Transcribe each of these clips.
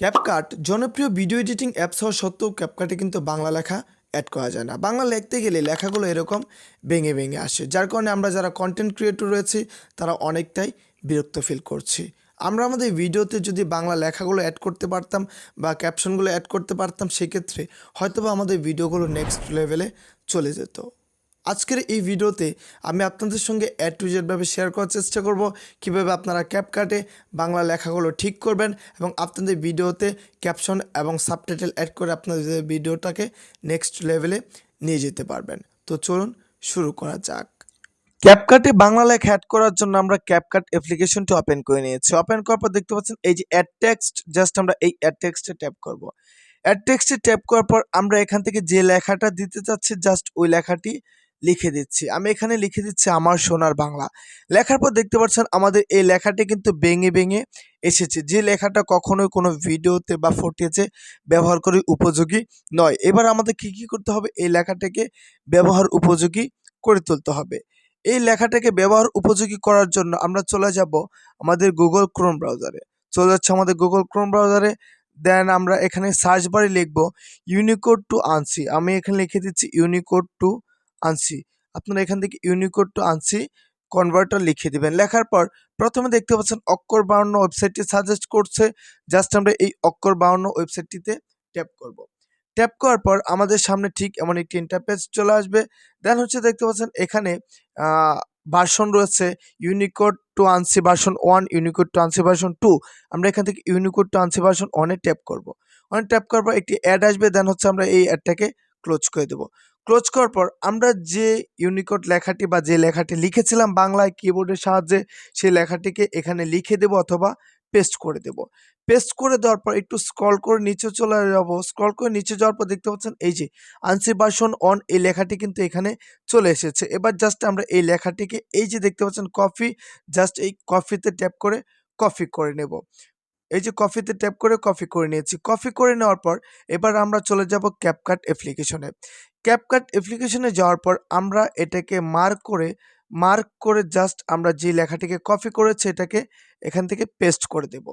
CapCut জনপ্রিয় video editing apps হওয়া সত্ত্বেও ক্যাপকাটে কিন্তু বাংলা লেখা অ্যাড করা যায় না। বাংলা লিখতে গেলে লেখাগুলো এরকম ভেঙে ভেঙে আসে, যার কারণে আমরা যারা কন্টেন্ট ক্রিয়েটর রয়েছি, তারা অনেকটাই বিরক্ত ফিল করছি। আমরা আমাদের ভিডিওতে যদি বাংলা লেখাগুলো অ্যাড করতে পারতাম বা ক্যাপশনগুলো অ্যাড করতে পারতাম, সেক্ষেত্রে হয়তোবা আমাদের ভিডিওগুলো নেক্সট লেভেলে চলে যেত। আজকের এই ভিডিওতে আমি আপনাদের সঙ্গে অ্যাড টু জেডভাবে শেয়ার করার চেষ্টা করব। কীভাবে আপনারা ক্যাপকাটে বাংলা লেখাগুলো ঠিক করবেন এবং আপনাদের ভিডিওতে ক্যাপশন এবং সাবটাইটেল অ্যাড করে আপনাদের ভিডিওটাকে নেক্সট লেভেলে নিয়ে যেতে পারবেন। তো চলুন শুরু করা যাক। ক্যাপকাটে বাংলা লেখা অ্যাড করার জন্য আমরা ক্যাপকাট অ্যাপ্লিকেশনটি ওপেন করে নিয়েছি। ওপেন করার পর দেখতে পাচ্ছেন এই যে অ্যাড টেক্সট জাস্ট আমরা এই অ্যাড টেক্সটে ট্যাপ করব। অ্যাড টেক্সটে ট্যাপ করার পর আমরা এখান থেকে যে লেখাটা দিতে চাচ্ছি জাস্ট ওই লেখাটি লিখে দিচ্ছি। আমি এখানে লিখে দিচ্ছি আমার সোনার বাংলা। লেখার পর দেখতে পাচ্ছেন আমাদের এই লেখাটি কিন্তু ভেঙে ভেঙে এসেছে। যে লেখাটা কখনোই কোনো ভিডিওতে বা ফুটেজে ব্যবহার করে উপযোগী নয়। এবার আমাদের কি কি করতে হবে? এই লেখাটাকে ব্যবহার উপযোগী করে তুলতে হবে। এই লেখাটাকে ব্যবহার উপযোগী করার জন্য আমরা চলে যাব আমাদের গুগল ক্রোম ব্রাউজারে চলে যাচ্ছে আমাদের গুগল ক্রোম ব্রাউজারে দেন আমরা এখানে সার্চ বারে লিখব ইউনিকোড টু আনসি আমি এখানে লিখে দিচ্ছি ইউনিকোড টু আনসি আপনারা এখান থেকে ইউনিকোড টু আনসি কনভার্টার লিখে দিবেন। লেখার পর প্রথমে দেখতে পাচ্ছেন অক্ষর বাউন্ন ওয়েবসাইটটি সাজেস্ট করছে। জাস্ট আমরা এই অক্ষর বাউন্ন ওয়েবসাইটটিতে ট্যাপ করব। ট্যাপ করার পর আমাদের সামনে ঠিক এমন একটি ইন্টারপেজ চলে আসবে। দেন হচ্ছে দেখতে পাচ্ছেন এখানে ভার্সন রয়েছে Unicode to ANSI version one Unicode to ANSI version two আমরা এখান থেকে ইউনিকোড টু আনসি ভার্সন ওয়ানে ট্যাপ করব। ওয়ানে ট্যাপ করার পর একটি অ্যাড আসবে। দেন হচ্ছে আমরা এই অ্যাডটাকে ক্লোজ করে দেবো। ক্লোজ করার পর আমরা যে ইউনিকোড লেখাটি বা যে লেখাটি লিখেছিলাম বাংলায় কিবোর্ডের সাহায্যে, সেই লেখাটিকে এখানে লিখে দেব অথবা পেস্ট করে দেব। পেস্ট করে দেওয়ার পর একটু স্ক্রল করে নিচে চলে যাব। স্ক্রল করে নিচে যাওয়ার পর দেখতে পাচ্ছেন, এই যে আনসি ভার্সন অন এই লেখাটি কিন্তু এখানে চলে এসেছে। এবার জাস্ট আমরা এই লেখাটিকে, এই যে দেখতে পাচ্ছেন কফি জাস্ট এই কফিতে ট্যাপ করে কফি করে নেব। এই যে কফিতে ট্যাপ করে কফি করে নিয়েছি। কফি করে নেওয়ার পর এবার আমরা চলে যাব ক্যাপকাট অ্যাপ্লিকেশনে ক্যাপকাট অ্যাপ্লিকেশনে যাওয়ার পর আমরা এটাকে মার্ক করে মার্ক করে জাস্ট আমরা যে লেখাটিকে কপি করেছি এটাকে এখান থেকে পেস্ট করে দেব।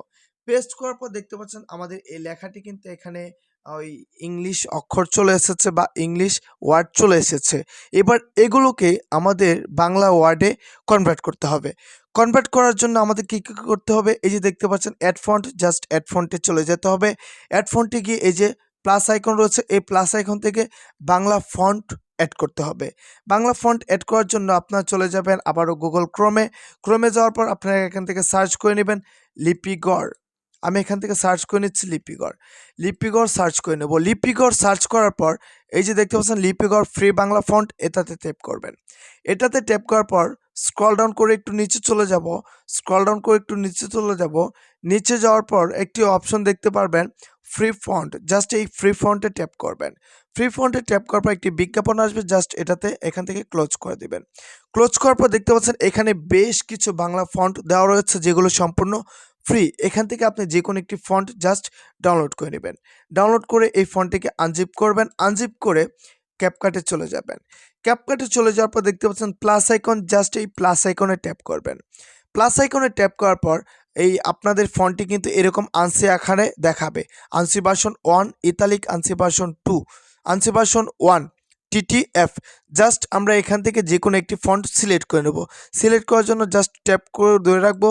পেস্ট করার পর দেখতে পাচ্ছেন আমাদের এই লেখাটি কিন্তু এখানে ওই ইংলিশ অক্ষর চলে এসেছে বা ইংলিশ ওয়ার্ড চলে এসেছে। এবার এগুলোকে আমাদের বাংলা ওয়ার্ডে কনভার্ট করতে হবে। কনভার্ট করার জন্য আমাদের কী কী করতে হবে? এই যে দেখতে পাচ্ছেন অ্যাড ফন্ট জাস্ট অ্যাড ফন্টে চলে যেতে হবে। অ্যাড ফন্টে গিয়ে এই যে প্লাস আইকন রয়েছে, এই প্লাস আইকন থেকে বাংলা ফন্ট অ্যাড করতে হবে। বাংলা ফন্ট অ্যাড করার জন্য আপনারা চলে যাবেন আবারও গুগল ক্রোমে ক্রোমে যাওয়ার পর আপনারা এখান থেকে সার্চ করে নেবেন লিপিগড় আমি এখান থেকে সার্চ করে নিচ্ছি লিপিগড় লিপিগড় সার্চ করে নেব। লিপিগড় সার্চ করার পর এই যে দেখতে পাচ্ছেন লিপিগড় ফ্রি বাংলা ফন্ট এটাতে ট্যাপ করবেন। এটাতে ট্যাপ করার পর স্ক্রল ডাউন করে একটু নিচে চলে যাব স্ক্রল ডাউন করে একটু নিচে চলে যাব, নিচে যাওয়ার পর একটি অপশন দেখতে পারবেন ফ্রি ফন্ট জাস্ট এই ফ্রি ফন্টে ট্যাপ করবেন। ফ্রি ফন্টে ট্যাপ করার পর একটি বিজ্ঞাপন আসবে জাস্ট এটাতে এখান থেকে ক্লোজ করে দিবেন। ক্লোজ করার পর দেখতে পাচ্ছেন এখানে বেশ কিছু বাংলা ফন্ট দেওয়া রয়েছে, যেগুলো সম্পূর্ণ ফ্রি এখান থেকে আপনি যে কোনো একটি ফন্ট জাস্ট ডাউনলোড করে নেবেন। ডাউনলোড করে এই ফন্টটিকে আনজিপ করবেন আনজিপ করে ক্যাপকাটে চলে যাবেন। ক্যাপকাটে চলে যাওয়ার পর দেখতে পাচ্ছেন প্লাস আইকন জাস্ট এই প্লাস আইকনে ট্যাপ করবেন। প্লাস আইকনে ট্যাপ করার পর এই আপনাদের ফন্টটি কিন্তু এরকম আনসি আকারে দেখাবে। ANSI version one italic ANSI version two ANSI version one TTF just আমরা এখান থেকে যে কোনো একটি ফন্ট সিলেক্ট করে নেব। সিলেক্ট করার জন্য জাস্ট ট্যাপ করে ধরে রাখব।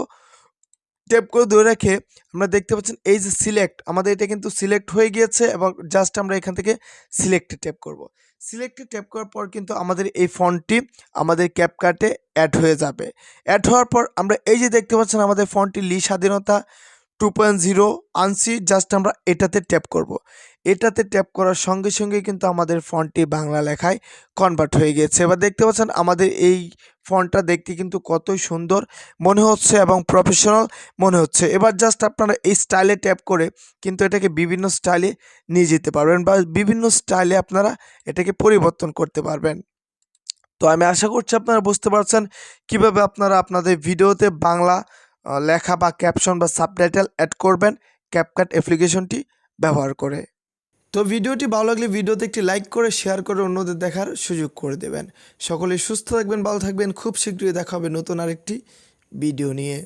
ট্যাপ করে ধরে রেখে আমরা দেখতে পাচ্ছেন এই যে সিলেক্ট আমাদের এটা কিন্তু সিলেক্ট হয়ে গিয়েছে এবং জাস্ট আমরা এখান থেকে সিলেক্টে ট্যাপ করব। সিলেক্টে ট্যাপ করার পর কিন্তু আমাদের এই ফন্টটি আমাদের ক্যাপকাটে অ্যাড হয়ে যাবে। অ্যাড হওয়ার পর আমরা এই যে দেখতে পাচ্ছেন আমাদের ফন্টটি Li Shadhinata two point zero ANSI just আমরা এটাতে ট্যাপ করব। এটাতে ট্যাপ করার সঙ্গে সঙ্গে কিন্তু আমাদের ফন্টটি বাংলা লেখায় কনভার্ট হয়ে গিয়েছে। এবার দেখতে পাচ্ছেন আমাদের এই ফন্টটা দেখতে কিন্তু কতই সুন্দর মনে হচ্ছে এবং প্রফেশনাল মনে হচ্ছে। এবার জাস্ট আপনারা এই স্টাইলে ট্যাপ করে কিন্তু এটাকে বিভিন্ন স্টাইলে নিয়ে যেতে পারবেন বা বিভিন্ন স্টাইলে আপনারা এটাকে পরিবর্তন করতে পারবেন। তো আমি আশা করছি আপনারা বুঝতে পারছেন কীভাবে আপনারা আপনাদের ভিডিওতে বাংলা লেখা বা ক্যাপশন বা সাবটাইটেল অ্যাড করবেন ক্যাপকাট অ্যাপ্লিকেশনটি ব্যবহার করে। তো ভিডিওটি ভালো লাগলে ভিডিওতে একটি লাইক করে, শেয়ার করে অন্যদের দেখার সুযোগ করে দেবেন। সকলে সুস্থ থাকবেন, ভালো থাকবেন। খুব শীঘ্রই দেখা হবে নতুন আরেকটি ভিডিও নিয়ে।